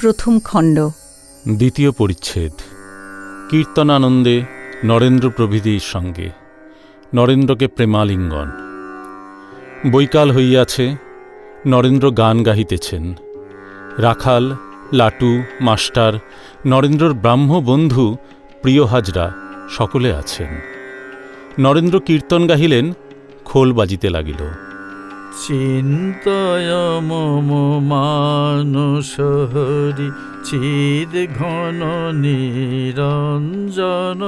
প্রথম খণ্ড। দ্বিতীয় পরিচ্ছেদ। কীর্তনানন্দে নরেন্দ্র প্রভৃতির সঙ্গে। নরেন্দ্রকে প্রেমালিঙ্গন। বৈকাল হইয়াছে, নরেন্দ্র গান গাহিতেছেন। রাখাল, লাটু, মাস্টার, নরেন্দ্রর ব্রাহ্ম বন্ধু, প্রিয় হাজরা, সকলে আছেন। নরেন্দ্র কীর্তন গাহিলেন, খোল বাজিতে লাগিল। চিন্তয় মম মানস চিদ ঘন নিরঞ্জন।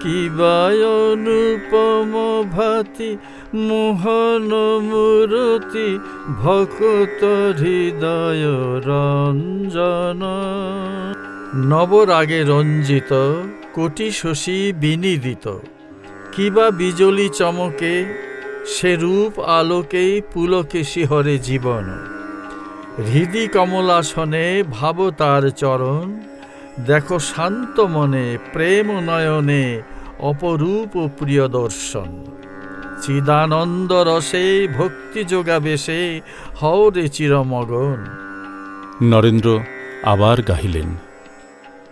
কিবায় অনুপম ভাতি মোহন মূরতি ভকত হৃদয় রঞ্জন নবরাগে রঞ্জিত কোটি শশী বিনিদিত। কিবা বিজলি চমকে সে রূপ আলোকেই পুলকে শিহরে জীবন। হৃদি কমলাসনে ভাব তার চরণ। দেখো শান্ত মনে প্রেম নয়নে অপরূপ প্রিয় দর্শন। চিদানন্দ রসে ভক্তি যোগাবেশে হরে চিরমগন। নরেন্দ্র আবার গাহিলেন।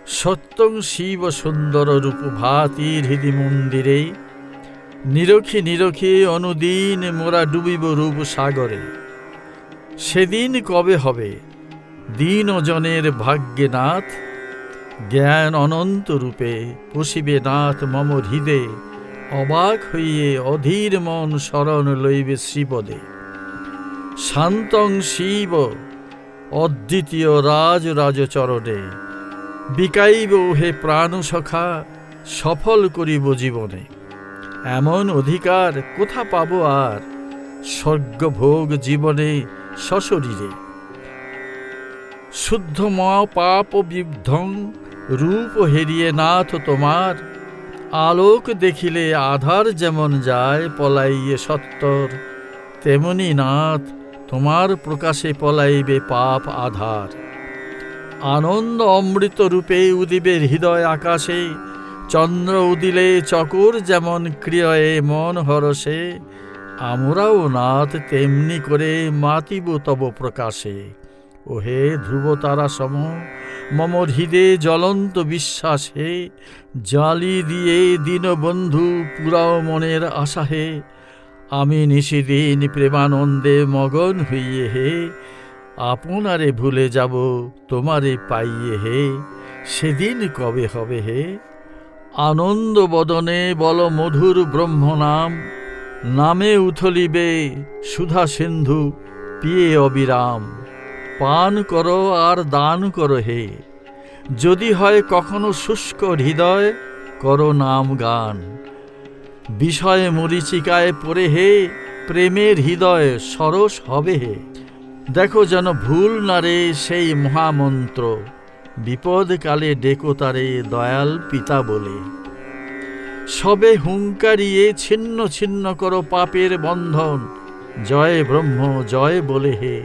সত্যং শিব সুন্দর রূপ ভাতি হৃদি মন্দিরে নিরখি নিরখি অনুদিন মোরা ডুবিব রূপ সাগরে। সেদিন কবে হবে? দিন জনের ভাগ্যে নাথ। জ্ঞান অনন্ত রূপে পশিবে নাথ মম হৃদে। অবাক হইয়ে অধীর মন শরণ লইবে শ্রীপদে। শান্তং শিব, অদ্বিতীয় রাজ রাজচরণে। বিকাইব হে প্রাণ সখা, সফল করিব জীবনে। এমন অধিকার কোথা পাবো আর? স্বর্গভোগ জীবনে সশরীরে। শুদ্ধ ম পাপ বিদ্ধং রূপ হেরিয়ে নাথ তোমার। আলোক দেখিলে আধার যেমন যায় পলাইয়ে সত্তর, তেমনি নাথ তোমার প্রকাশে পলাইবে পাপ আধার। আনন্দ অমৃত রূপে উদিবে হৃদয় আকাশে চন্দ্র উদিলে চকর যেমন ক্রিয়য়ে মন হরসে আমরাও নাথ তেমনি করে মাতিব তব প্রকাশে। ওহে ধ্রুব তারা সম, মম হৃদে জ্বলন্ত বিশ্বাসে, জালি দিয়ে দীনবন্ধু পুরাও মনের আশাহে। আমি নিশিদিন প্রেমানন্দে মগন হইয়ে হে, আপনারে ভুলে যাব তোমারে পাইয়ে হে। সেদিন কবে হবে হে? আনন্দ বদনে বল মধুর ব্রহ্ম নাম উথলিবে সুধা সিন্ধু পিয়ে অবিরাম। পান করো আর দান করো হে। যদি হয় কখনো শুষ্ক হৃদয়, করো নাম গান। বিষয়ে মরিচিকায় পড়ে হে, প্রেমের হৃদয় সরস হবে হে। দেখো যেন ভুল না রে সেই মহামন্ত্র। বিপদকালে ডেকো তারে দয়াল পিতা বলে। সবে হুঙ্কারিয়ে ছিন্ন ছিন্ন করো পাপের বন্ধন। জয় ব্রহ্ম, জয় বলে হে।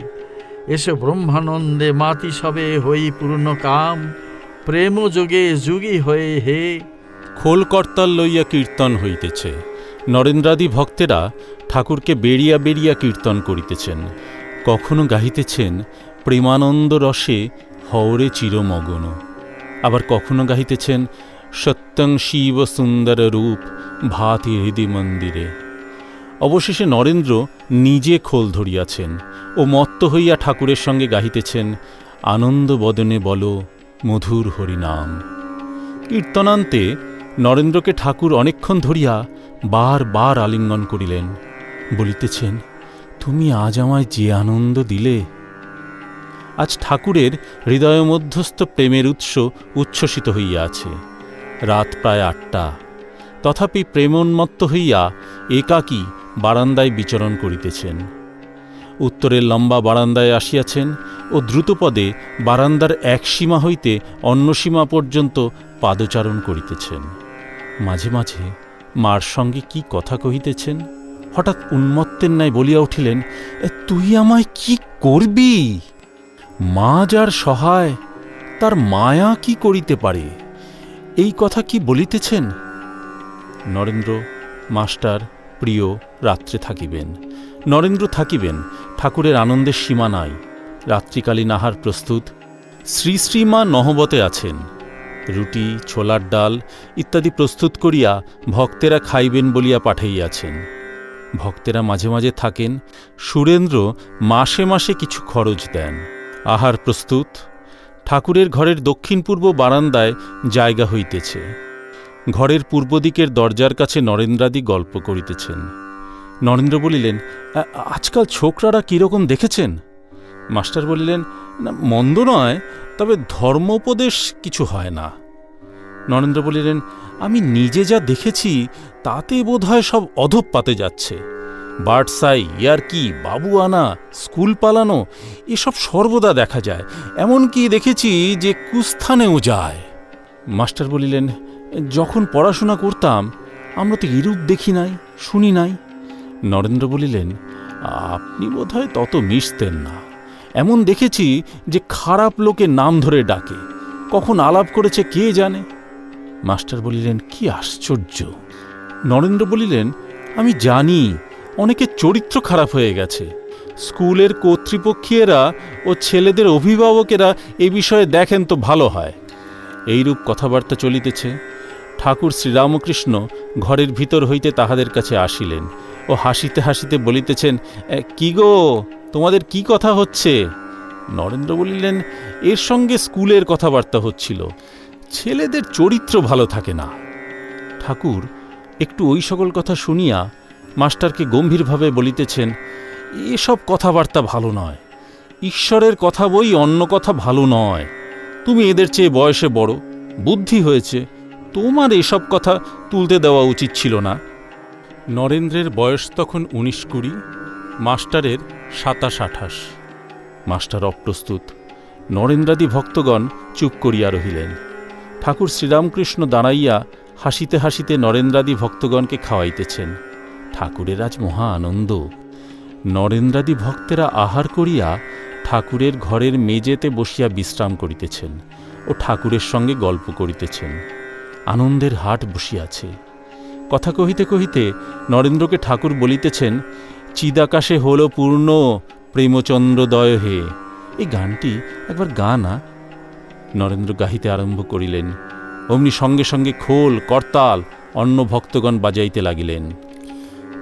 এসে ব্রহ্মানন্দে মাতি সবে হই পূর্ণ কাম। প্রেম যোগে যুগী হয়ে হে। খোল করতাল লইয়া কীর্তন হইতেছে। নরেন্দ্রাদি ভক্তেরা ঠাকুরকে বেরিয়া বেরিয়া কীর্তন করিতেছেন। কখনো গাহিতেছেন, প্রেমানন্দ রসে হওরে চিরমগন। আবার কখনো গাহিতেছেন, সত্যং শিব সুন্দর রূপ ভাতি হৃদি মন্দিরে। অবশেষে নরেন্দ্র নিজে খোল ধরিয়াছেন ও মত্ত হইয়া ঠাকুরের সঙ্গে গাহিতেছেন, আনন্দ বদনে বল মধুর হরিনাম। কীর্তনান্তে নরেন্দ্রকে ঠাকুর অনেকক্ষণ ধরিয়া বার বার আলিঙ্গন করিলেন। বলিতেছেন, তুমি আজ আমায় যে আনন্দ দিলে আজ ঠাকুরের হৃদয়মধ্যস্থ প্রেমের উৎস উচ্ছ্বসিত হইয়া আছে। রাত প্রায় আটটা। তথাপি প্রেমোন্মত্ত হইয়া একাকী বারান্দায় বিচরণ করিতেছেন। উত্তরের লম্বা বারান্দায় আসিয়াছেন ও দ্রুতপদে বারান্দার এক সীমা হইতে অন্য সীমা পর্যন্ত পাদচারণ করিতেছেন। মাঝে মাঝে মার সঙ্গে কি কথা কহিতেছেন? হঠাৎ উন্মত্তের ন্যায় বলিয়া উঠিলেন তুই আমায় কি করবি? মা যার সহায়, তার মায়া কি করিতে পারে? এই কথা কি বলিতেছেন? নরেন্দ্র মাস্টার প্রিয় রাত্রে থাকিবেন। নরেন্দ্র থাকিবেন, ঠাকুরের আনন্দের সীমা নাই। রাত্রিকালীন আহার প্রস্তুত। শ্রী শ্রীমা নহবতে আছেন। রুটি, ছোলার ডাল ইত্যাদি প্রস্তুত করিয়া ভক্তেরা খাইবেন বলিয়া পাঠাইয়াছেন। ভক্তেরা মাঝে মাঝে থাকেন। সুরেন্দ্র মাসে মাসে কিছু খরচ দেন। আহার প্রস্তুত, ঠাকুরের ঘরের দক্ষিণ পূর্ব বারান্দায় জায়গা হইতেছে। ঘরের পূর্ব দিকের দরজার কাছে নরেন্দ্রাদি গল্প করিতেছেন। নরেন্দ্র বলিলেন আজকাল ছোকরারা কীরকম দেখেছেন? মাস্টার বলিলেন, না, মন্দ নয়, তবে ধর্মোপদেশ কিছু হয় না। নরেন্দ্র বলিলেন, আমি নিজে যা দেখেছি, তাতে বোধহয় সব অধঃপাতে যাচ্ছে। বার্ডসাই, ইয়ারকি বাবু আনা স্কুল পালানো, এসব সর্বদা দেখা যায়। এমনকি দেখেছি যে কুস্থানেও যায়। মাস্টার বলিলেন, যখন পড়াশোনা করতাম, আমরা তো এরূপ দেখি নাই, শুনি নাই। নরেন্দ্র বলিলেন, আপনি বোধহয় তত মিশতেন না। এমন দেখেছি যে খারাপ লোকে নাম ধরে ডাকে। কখন আলাপ করেছে কে জানে? মাস্টার বলিলেন, কি আশ্চর্য! নরেন্দ্র বলিলেন, আমি জানি অনেকের চরিত্র খারাপ হয়ে গেছে। স্কুলের কর্তৃপক্ষীয়রা ও ছেলেদের অভিভাবকেরা এ বিষয়ে দেখেন তো ভালো হয়। এইরূপ কথাবার্তা চলিতেছে। ঠাকুর শ্রীরামকৃষ্ণ ঘরের ভিতর হইতে তাহাদের কাছে আসিলেন ও হাসিতে হাসিতে বলিতেছেন কি গো? তোমাদের কি কথা হচ্ছে? নরেন্দ্র বলিলেন, এর সঙ্গে স্কুলের কথাবার্তা হচ্ছিল। ছেলেদের চরিত্র ভালো থাকে না। ঠাকুর একটু ওই সকল কথা শুনিয়া মাস্টারকে গম্ভীরভাবে বলিতেছেন, এসব কথাবার্তা ভালো নয়। ঈশ্বরের কথা বই অন্য কথা ভালো নয়। তুমি এদের চেয়ে বয়সে বড়, বুদ্ধি হয়েছে। তোমার এসব কথা তুলতে দেওয়া উচিত ছিল না। নরেন্দ্রের বয়স তখন উনিশ কুড়ি, মাস্টারের সাতাশ আঠাশ। মাস্টার অপ্রস্তুত। নরেন্দ্রাদি ভক্তগণ চুপ করিয়া রহিলেন। ঠাকুর শ্রীরামকৃষ্ণ দাঁড়াইয়া হাসিতে হাসিতে নরেন্দ্রাদি ভক্তগণকে খাওয়াইতেছেন। ঠাকুরের আজ মহা আনন্দ। নরেন্দ্রাদি ভক্তেরা আহার করিয়া ঠাকুরের ঘরের মেজেতে বসিয়া বিশ্রাম করিতেছেন ও ঠাকুরের সঙ্গে গল্প করিতেছেন। আনন্দের হাট বসিয়াছে। কথা কহিতে কহিতে নরেন্দ্রকে ঠাকুর বলিতেছেন, চিদাকাশে হল পূর্ণ, প্রেমচন্দ্রদয় হে। এই গানটি একবার গা না? নরেন্দ্র গাহিতে আরম্ভ করিলেন। অমনি সঙ্গে সঙ্গে খোল, করতাল অন্য ভক্তগণ বাজাইতে লাগিলেন।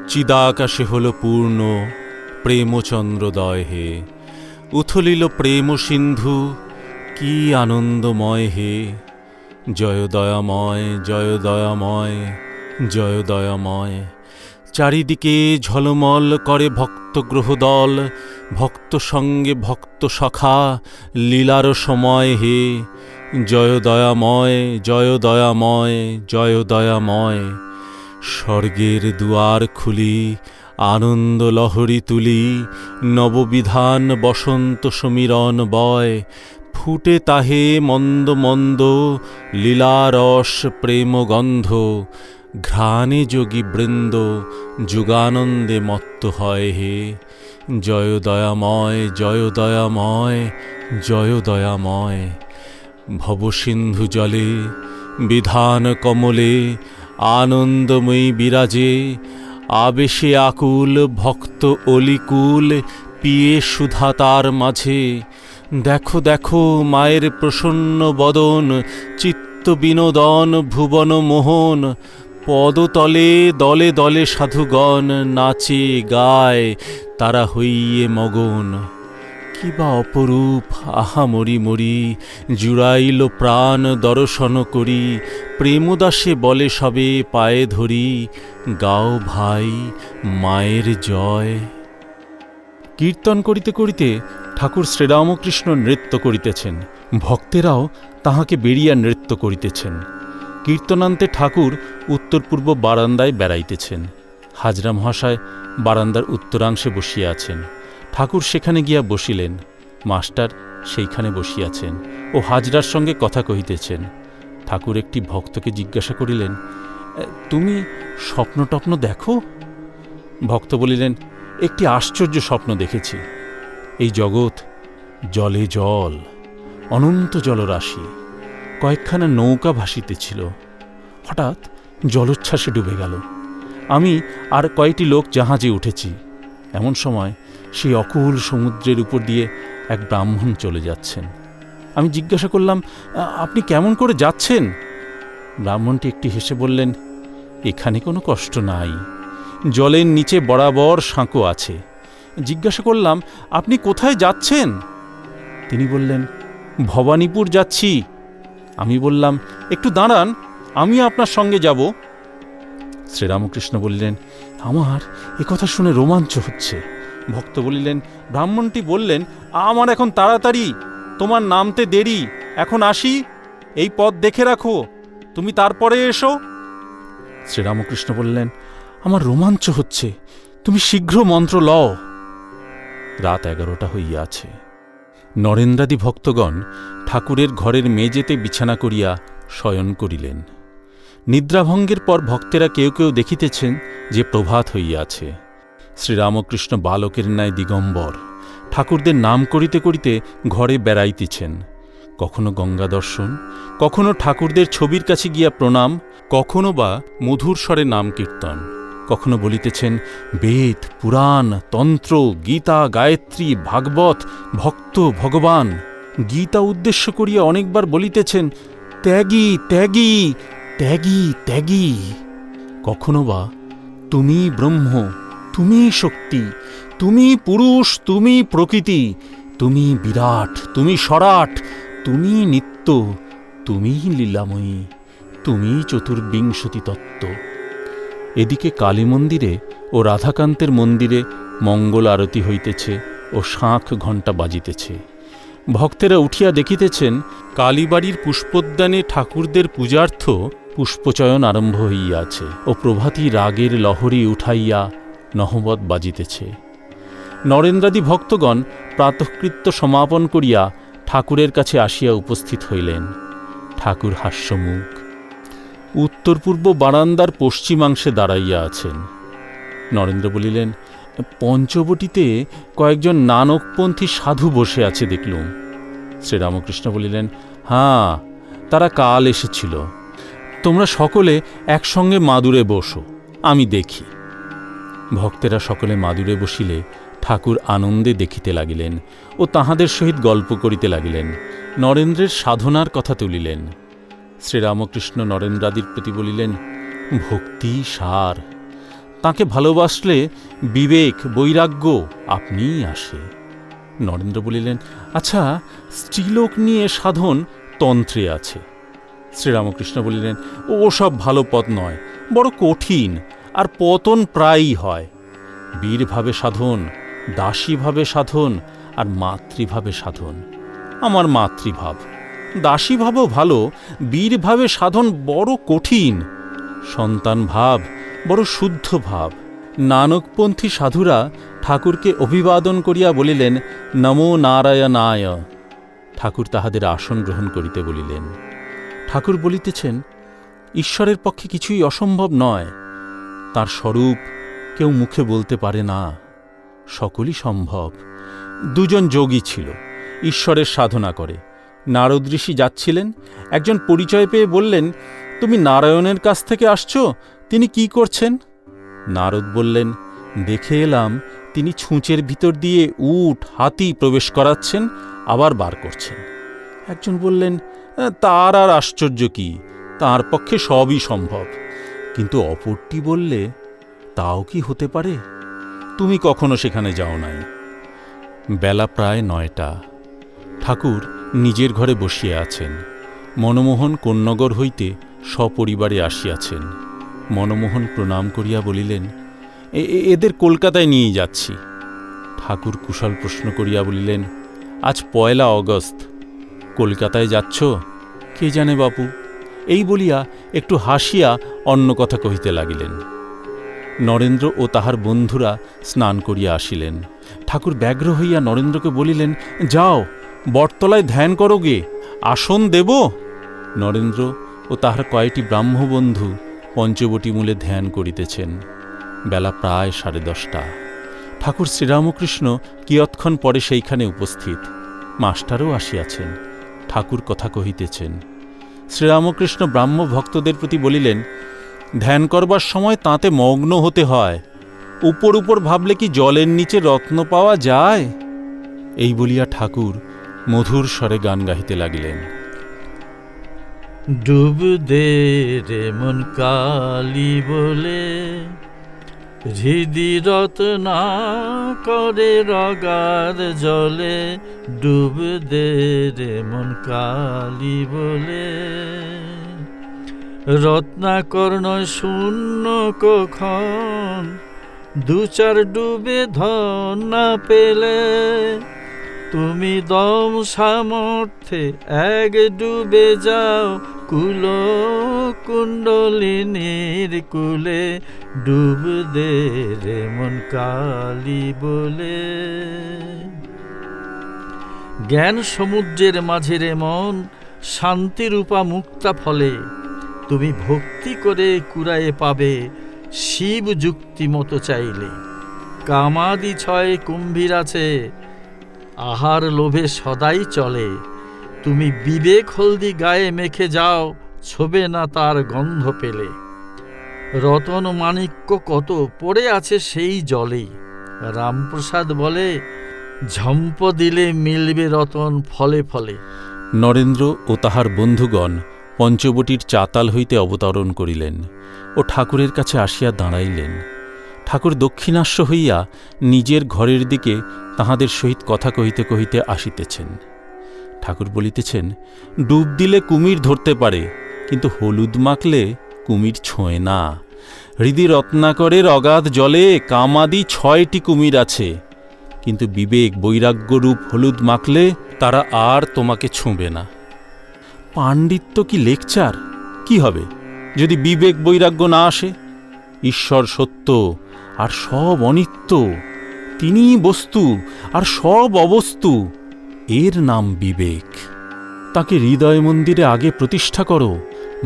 চিদাকাশে হল পূর্ণ, প্রেমচন্দ্রদয় হে। উথলিল প্রেম সিন্ধু কি আনন্দময় হে। জয় দয়াময় জয় দয়াময় জয় দয়াময় চারিদিকে ঝলমল করে ভক্ত গ্রহদল, ভক্ত সঙ্গে ভক্ত সখা, লীলার সময় হে। জয় দয়াময় জয় দয়াময় জয় দয়াময় স্বর্গের দুয়ার খুলি, আনন্দ লহরী তুলি, নববিধান বসন্ত সমীরণ বয়, ফুটে তাহে মন্দ মন্দ, লীলারস প্রেম গন্ধ, ঘ্রাণে যোগী বৃন্দ, যুগানন্দে মত্ত হয় হে। জয় দয়াময় জয় দয়াময় জয় দয়াময়। ভবসিন্ধু জলে, বিধান কমলে আনন্দময়ী বিরাজে, আবেশে আকুল, ভক্ত অলিকুল, পিয়ে সুধা তার মাঝে। দেখো দেখো, মায়ের প্রসন্ন বদন, চিত্ত বিনোদন, ভুবন মোহন। পদতলে দলে দলে সাধুগণ নাচে গায়, তারা হইয়ে মগন। কি বা অপরূপ। আহা, মরি মরি, জুড়াইল প্রাণ দর্শন করি। প্রেমদাসে বলে সবে পায়ে ধরি, গাও ভাই, মায়ের জয়। কীর্তন করিতে করিতে ঠাকুর শ্রীরামকৃষ্ণ নৃত্য করিতেছেন। ভক্তেরাও তাহাকে বেরিয়া নৃত্য করিতেছেন। কীর্তনান্তে ঠাকুর উত্তর পূর্ব বারান্দায় বেড়াইতেছেন। হাজরা মহাশয় বারান্দার উত্তরাংশে বসিয়া আছেন। ঠাকুর সেখানে গিয়া বসিলেন, মাস্টার সেইখানে বসিয়াছেন ও হাজরার সঙ্গে কথা কহিতেছেন। ঠাকুর একটি ভক্তকে জিজ্ঞাসা করিলেন তুমি স্বপ্ন টপ্ন দেখো? ভক্ত বলিলেন, একটি আশ্চর্য স্বপ্ন দেখেছি। এই জগৎ জলে জল, অনন্ত জলরাশি, কয়েকখানা নৌকা ভাসিতেছিল। হঠাৎ জলোচ্ছ্বাসে ডুবে গেল। আমি আর কয়েকটি লোক জাহাজে উঠেছি। এমন সময় সেই অকুল সমুদ্রের উপর দিয়ে এক ব্রাহ্মণ চলে যাচ্ছেন। আমি জিজ্ঞাসা করলাম আপনি কেমন করে যাচ্ছেন? ব্রাহ্মণটি একটি হেসে বললেন, এখানে কোনো কষ্ট নাই। জলের নিচে বরাবর সাঁকো আছে। জিজ্ঞাসা করলাম, আপনি কোথায় যাচ্ছেন? তিনি বললেন, ভবানীপুর যাচ্ছি। আমি বললাম, একটু দাঁড়ান, আমি আপনার সঙ্গে যাব। শ্রীরামকৃষ্ণ বললেন, আমার কথা শুনে রোমাঞ্চ হচ্ছে। ভক্ত বলিলেন, ব্রাহ্মণটি বললেন, আমার এখন তাড়াতাড়ি, তোমার নামতে দেরি, এখন আসি, এই পথ দেখে রাখো, তুমি তারপরে এসো। শ্রীরামকৃষ্ণ বললেন, আমার রোমাঞ্চ হচ্ছে, তুমি শীঘ্র মন্ত্র লও। রাত এগারোটা হইয়াছে। নরেন্দ্রাদি ভক্তগণ ঠাকুরের ঘরের মেজেতে বিছানা করিয়া শয়ন করিলেন। নিদ্রাভঙ্গের পর ভক্তেরা কেউ কেউ দেখিতেছেন যে প্রভাত হইয়াছে। শ্রীরামকৃষ্ণ বালকের ন্যায় দিগম্বর। ঠাকুরদের নাম করিতে করিতে ঘরে বেড়াইতেছেন। কখনো গঙ্গা দর্শন, কখনো ঠাকুরদের ছবির কাছে গিয়া প্রণাম, কখনো বা মধুর স্বরে নাম কীর্তন। কখনো বলিতেছেন, বেদ, পুরাণ, তন্ত্র, গীতা, গায়ত্রী, ভাগবত, ভক্ত, ভগবান। গীতা উদ্দেশ্য করিয়া অনেকবার বলিতেছেন, ত্যাগী ত্যাগী ত্যাগী ত্যাগী। কখনো বা, তুমি ব্রহ্ম তুমি শক্তি, তুমি পুরুষ, তুমি প্রকৃতি, তুমি বিরাট, তুমি সরাট, তুমি নিত্য, তুমি লীলাময়ী, তুমি চতুর্বিংশতি তত্ত্ব। এদিকে কালী মন্দিরে ও রাধাকান্তের মন্দিরে মঙ্গল আরতি হইতেছে ও শাঁখ ঘণ্টা বাজিতেছে। ভক্তেরা উঠিয়া দেখিতেছেন, কালীবাড়ির পুষ্পোদ্যানে ঠাকুরদের পূজার্থ পুষ্পচয়ন আরম্ভ হইয়াছে ও প্রভাতী রাগের লহরী উঠাইয়া নহবত বাজিতেছে। নরেন্দ্রাদি ভক্তগণ প্রাতঃকৃত্য সমাপন করিয়া ঠাকুরের কাছে আসিয়া উপস্থিত হইলেন। ঠাকুর হাস্যমুখ উত্তর পূর্ব বারান্দার পশ্চিমাংশে দাঁড়াইয়া আছেন। নরেন্দ্র বলিলেন, পঞ্চবটিতে কয়েকজন নানকপন্থী সাধু বসে আছে দেখলুম। শ্রীরামকৃষ্ণ বলিলেন হাঁ তারা কাল এসেছিল। তোমরা সকলে একসঙ্গে মাদুরে বসো, আমি দেখি। ভক্তেরা সকলে মাদুরে বসিলে ঠাকুর আনন্দে দেখিতে লাগিলেন ও তাহাদের সহিত গল্প করিতে লাগিলেন, নরেন্দ্রের সাধনার কথা তুলিলেন। শ্রীরামকৃষ্ণ নরেন্দ্রাদির প্রতি বলিলেন, ভক্তি সার। তাকে ভালোবাসলে বিবেক, বৈরাগ্য আপনিই আসে। নরেন্দ্র বলিলেন আচ্ছা স্ত্রীলোক নিয়ে সাধন তন্ত্রে আছে। শ্রীরামকৃষ্ণ বলিলেন, ও সব ভালো পথ নয়, বড় কঠিন। আর পতন প্রায়ই হয়। বীরভাবে সাধন, দাসীভাবে সাধন আর মাতৃভাবে সাধন। আমার মাতৃভাব। দাসীভাবও ভালো, বীরভাবে সাধন বড় কঠিন। সন্তান ভাব বড় শুদ্ধ ভাব। নানকপন্থী সাধুরা ঠাকুরকে অভিবাদন করিয়া বলিলেন, নমো নারায়ণায়। ঠাকুর তাহাদের আসন গ্রহণ করিতে বলিলেন। ঠাকুর বলিতেছেন, ঈশ্বরের পক্ষে কিছুই অসম্ভব নয়। তার স্বরূপ কেউ মুখে বলতে পারে না। সকলই সম্ভব। দুজন যোগী ছিল, ঈশ্বরের সাধনা করে। নারদ ঋষি যাচ্ছিলেন, একজন পরিচয় পেয়ে বললেন, তুমি নারায়ণের কাছ থেকে আসছো? তিনি কি করছেন? নারদ বললেন, দেখে এলাম, তিনি ছুঁচের ভিতর দিয়ে উট, হাতি প্রবেশ করাচ্ছেন, আবার বার করছেন। একজন বললেন, তার আর আশ্চর্য কি? তার পক্ষে সবই সম্ভব। কিন্তু অপরটি বললে, তাও কি হতে পারে? তুমি কখনো সেখানে যাও নাই। বেলা প্রায় নয়টা। ঠাকুর নিজের ঘরে বসিয়া আছেন। মনমোহন কন্যগর হইতে সপরিবারে আসিয়াছেন। মনমোহন প্রণাম করিয়া বলিলেন, "এ- এ- এদের কলকাতায় নিয়ে যাচ্ছি। ঠাকুর কুশল প্রশ্ন করিয়া বলিলেন, আজ পয়লা অগস্ট কলকাতায় যাচ্ছ? কে জানে বাপু? এই বলিয়া একটু হাসিয়া অন্য কথা কহিতে লাগিলেন। নরেন্দ্র ও তাহার বন্ধুরা স্নান করিয়া আসিলেন। ঠাকুর ব্যগ্র হইয়া নরেন্দ্রকে বলিলেন, যাও, বটতলায় ধ্যান করো গে, আসন দেব? নরেন্দ্র ও তাহার কয়েকটি ব্রাহ্মবন্ধু পঞ্চবটী মূলে ধ্যান করিতেছেন। বেলা প্রায় সাড়ে দশটা। ঠাকুর শ্রীরামকৃষ্ণ কিয়ৎক্ষণ পরে সেইখানে উপস্থিত। মাস্টারও আসিয়াছেন। ঠাকুর কথা কহিতেছেন শ্রীরামকৃষ্ণ ব্রাহ্ম ভক্তদের প্রতি বলিলেন, ধ্যান করবার সময় তাঁতে মগ্ন হতে হয়। উপর উপর ভাবলে কি জলের নিচে রত্ন পাওয়া যায়? এই বলিয়া ঠাকুর মধুর স্বরে গান গাহিতে লাগিলেন। ডুব দে রে মন কালি বলে হৃদি রত্না করে রগার জলে ডুব দে রে মন কালি বলে। রত্নাকর্ণ শূন্য কখন দু চার ডুবে ধন না পেলে, তুমি দম সামর্থ্যে এক ডুবে যাও কুল কুণ্ডলিনীর কুলে ডুব দে রে মন কালি বলে। জ্ঞান সমুদ্রের মাঝে রে মন শান্তিরূপা মুক্তা ফলে। তুমি ভক্তি করে কুড়ায়ে পাবে, শিব যুক্তি মতো চাইলে। কামাদি ছয় কুম্ভীর আছে, আহার লোভে সদাই চলে। তুমি বিবেক হলদি গায়ে মেখে যাও, ছোবে না তার গন্ধ পেলে। রতন মাণিক্য কত পড়ে আছে সেই জলেই রামপ্রসাদ বলে, ঝম্প দিলে মিলবে রতন ফলে ফলে। নরেন্দ্র ও তাহার বন্ধুগণ পঞ্চবটির চাতাল হইতে অবতরণ করিলেন ও ঠাকুরের কাছে আসিয়া দাঁড়াইলেন। ঠাকুর দক্ষিণাস্য হইয়া নিজের ঘরের দিকে তাহাদের সহিত কথা কহিতে কহিতে আসিতেছেন। ঠাকুর বলিতেছেন, ডুব দিলে কুমির ধরতে পারে, কিন্তু হলুদ মাখলে কুমির ছোঁয় না। হৃদি রত্নাকরের অগাধ জলে কামাদি ছয়টি কুমির আছে, কিন্তু বিবেক বৈরাগ্যরূপ হলুদ মাখলে তারা আর তোমাকে ছুঁবে না। পাণ্ডিত্য কি লেকচার? কি হবে? যদি বিবেক বৈরাগ্য না আসে, ঈশ্বর সত্য আর সব অনিত্য, তিনিই বস্তু আর সব অবস্তু। এর নাম বিবেক। তাকে হৃদয় মন্দিরে আগে প্রতিষ্ঠা করো,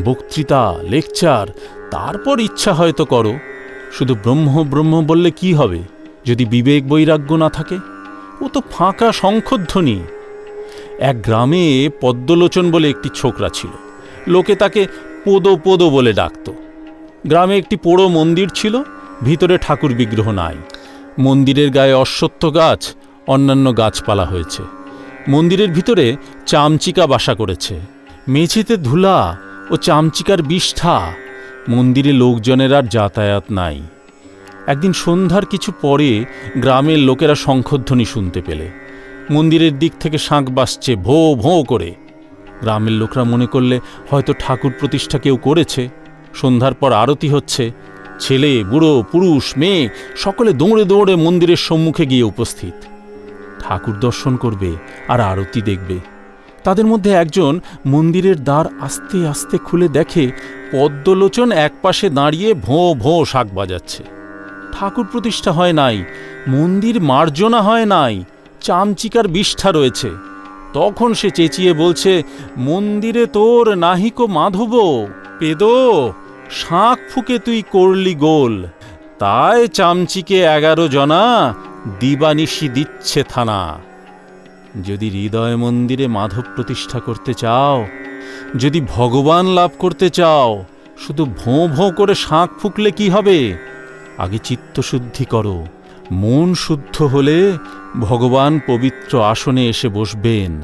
বক্তৃতা, লেকচার, তারপর ইচ্ছা হয়তো করো। শুধু ব্রহ্ম ব্রহ্ম বললে কি হবে? যদি বিবেক বৈরাগ্য না থাকে? ও তো ফাঁকা শঙ্খধ্বনি। এক গ্রামে পদ্মলোচন বলে একটি ছোকরা ছিল। লোকে তাকে পোদো পোদো বলে ডাকত। গ্রামে একটি পোড়ো মন্দির ছিল, ভিতরে ঠাকুর বিগ্রহ নাই। মন্দিরের গায়ে অশ্বত্থ গাছ, অন্যান্য গাছপালা হয়েছে। মন্দিরের ভিতরে চামচিকা বাসা করেছে। মেঝেতে ধুলা ও চামচিকার বিষ্ঠা। মন্দিরে লোকজনের আর যাতায়াত নাই। একদিন সন্ধ্যার কিছু পরে গ্রামের লোকেরা শঙ্খধ্বনি শুনতে পেলে। মন্দিরের দিক থেকে শাঁখ বাসছে ভো ভো করে। গ্রামের লোকরা মনে করলে হয়তো ঠাকুর প্রতিষ্ঠা কেউ করেছে। সন্ধ্যার পর আরতি হচ্ছে। ছেলে, বুড়ো, পুরুষ, মেয়ে সকলে দৌড়ে দৌড়ে মন্দিরের সম্মুখে গিয়ে উপস্থিত। ঠাকুর দর্শন করবে আর আরতি দেখবে। তাদের মধ্যে একজন মন্দিরের দ্বার আস্তে আস্তে খুলে দেখে পদ্মলোচন একপাশে দাঁড়িয়ে ভোঁ ভোঁ শাক বাজাচ্ছে। ঠাকুর প্রতিষ্ঠা হয় নাই, মন্দির মার্জনা হয় নাই, চামচিকার বিষ্ঠা রয়েছে। তখন সে চেঁচিয়ে বলছে, মন্দিরে তোর নাহিকো মাধব, পেদ, শাঁখ ফুকে তুই করলি গোল। তাই চামচিকে এগারো জনা দিবানিশি দিচ্ছে থানা। যদি হৃদয় মন্দিরে মাধব প্রতিষ্ঠা করতে চাও, যদি ভগবান লাভ করতে চাও, শুধু ভোঁ ভোঁ করে শাঁখ ফুকলে কি হবে? আগে চিত্তশুদ্ধি করো, মন শুদ্ধ হলে ভগবান পবিত্র আসনে এসে বসবেন।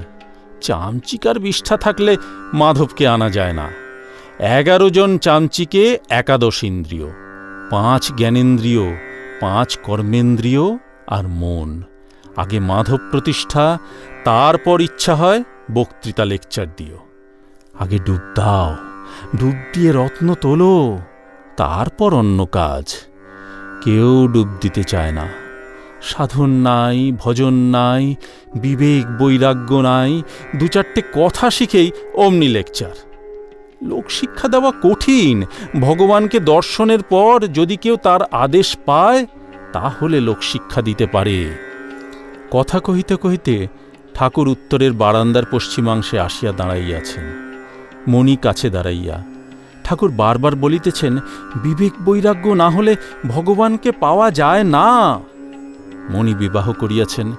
চামচিকার বিষ্ঠা থাকলে মাধবকে আনা যায় না। এগারো জন চামচিকে একাদশ ইন্দ্রিয়। পাঁচ জ্ঞানেন্দ্রিয়, পাঁচ কর্মেন্দ্রিয় আর মন। আগে মাধব প্রতিষ্ঠা, তারপর ইচ্ছা হয় বক্তৃতা লেকচার দিও। আগে ডুব দাও, ডুব দিয়ে রত্ন তোলো, তারপর অন্য কাজ। কেউ ডুব দিতে চায় না। সাধন নাই, ভজন নাই, বিবেক বৈরাগ্য নাই, দু চারটে কথা শিখেই অমনি লেকচার। লোকশিক্ষা দেওয়া কঠিন। ভগবানকে দর্শনের পর যদি কেউ তার আদেশ পায়, তাহলে লোকশিক্ষা দিতে পারে। কথা কহিতে কহিতে ঠাকুর উত্তরের বারান্দার পশ্চিমাংশে আসিয়া দাঁড়াইয়াছেন। মণি কাছে দাঁড়াইয়া ঠাকুর বারবার বলিতেছেন, বিবেক বৈরাগ্য না হলে ভগবানকে পাওয়া যায় না। মণি বিবাহ করিয়াছেন,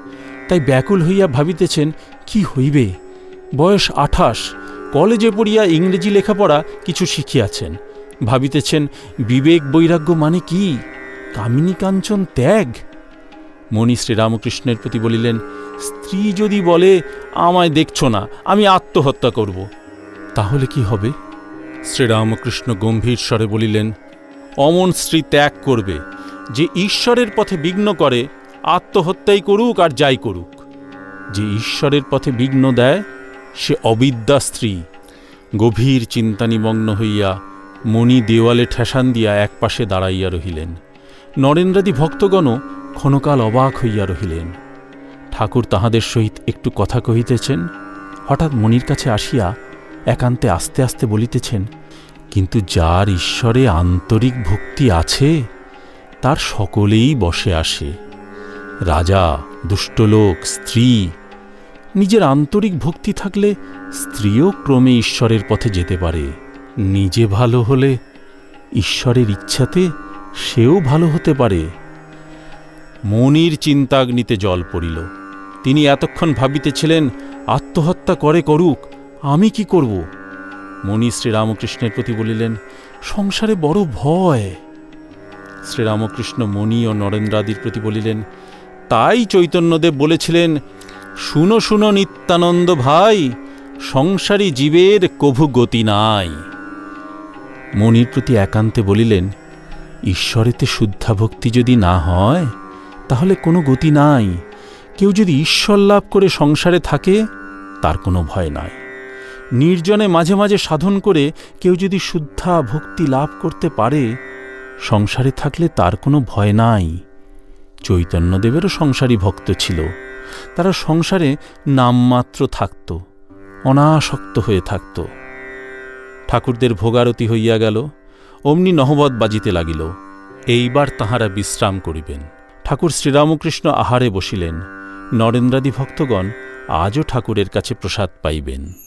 তাই ব্যাকুল হইয়া ভাবিতেছেন, কি হইবে? বয়স আঠাশ কলেজে পড়িয়া ইংরেজি লেখাপড়া কিছু শিখিয়াছেন। ভাবিতেছেন, বিবেক বৈরাগ্য মানে কি? কামিনী কাঞ্চন ত্যাগ। মণি শ্রীরামকৃষ্ণের প্রতি বলিলেন, স্ত্রী যদি বলে, আমায় দেখছ না, আমি আত্মহত্যা করব। তাহলে কি হবে? শ্রীরামকৃষ্ণ গম্ভীর স্বরে বলিলেন, অমন স্ত্রী ত্যাগ করবে, যে ঈশ্বরের পথে বিঘ্ন করে, আত্মহত্যাই করুক আর যাই করুক। যে ঈশ্বরের পথে বিঘ্ন দেয় সে অবিদ্যা স্ত্রী। গভীর চিন্তানিমগ্ন হইয়া মণি দেওয়ালে ঠেসান দিয়া একপাশে দাঁড়াইয়া রহিলেন। নরেন্দ্রাদি ভক্তগণও ক্ষণকাল অবাক হইয়া রহিলেন। ঠাকুর তাহাদের সহিত একটু কথা কহিতেছেন। হঠাৎ মণির কাছে আসিয়া একান্তে আস্তে আস্তে বলিতেছেন, কিন্তু যার ঈশ্বরে আন্তরিক ভক্তি আছে, তার সকলেই বসে আসে। রাজা দুষ্টলোক স্ত্রী নিজের আন্তরিক ভক্তি থাকলে স্ত্রীও ক্রমে ঈশ্বরের পথে যেতে পারে। নিজে ভালো হলে ঈশ্বরের ইচ্ছাতে সেও ভালো হতে পারে। মনির চিন্তাগ্নিতে জল পড়িল। তিনি এতক্ষণ ভাবিতেছিলেন, আত্মহত্যা করে করুক, আমি কি করব? মণি শ্রীরামকৃষ্ণের প্রতি বলিলেন, সংসারে বড় ভয়। শ্রীরামকৃষ্ণ মণি ও নরেন্দ্রাদির প্রতি বলিলেন, তাই চৈতন্যদেব বলেছিলেন শুনো শুনো নিত্যানন্দ ভাই, সংসারী জীবের কভু গতি নাই। মনির প্রতি একান্তে বলিলেন, ঈশ্বরেতে শুদ্ধা ভক্তি যদি না হয়, তাহলে কোনো গতি নাই। কেউ যদি ঈশ্বর লাভ করে সংসারে থাকে, তার কোনো ভয় নাই। নির্জনে মাঝে মাঝে সাধন করে কেউ যদি শুদ্ধা ভক্তি লাভ করতে পারে, সংসারে থাকলে তার কোনো ভয় নাই। চৈতন্যদেবেরও সংসারী ভক্ত ছিল। তারা সংসারে নামমাত্র থাকত, অনাসক্ত হয়ে থাকত। ঠাকুরদের ভোগারতি হইয়া গেল, অমনি নহবত বাজিতে লাগিল, এইবার তাহারা বিশ্রাম করিবেন। ঠাকুর শ্রীরামকৃষ্ণ আহারে বসিলেন নরেন্দ্রাদি ভক্তগণ আজও ঠাকুরের কাছে প্রসাদ পাইবেন।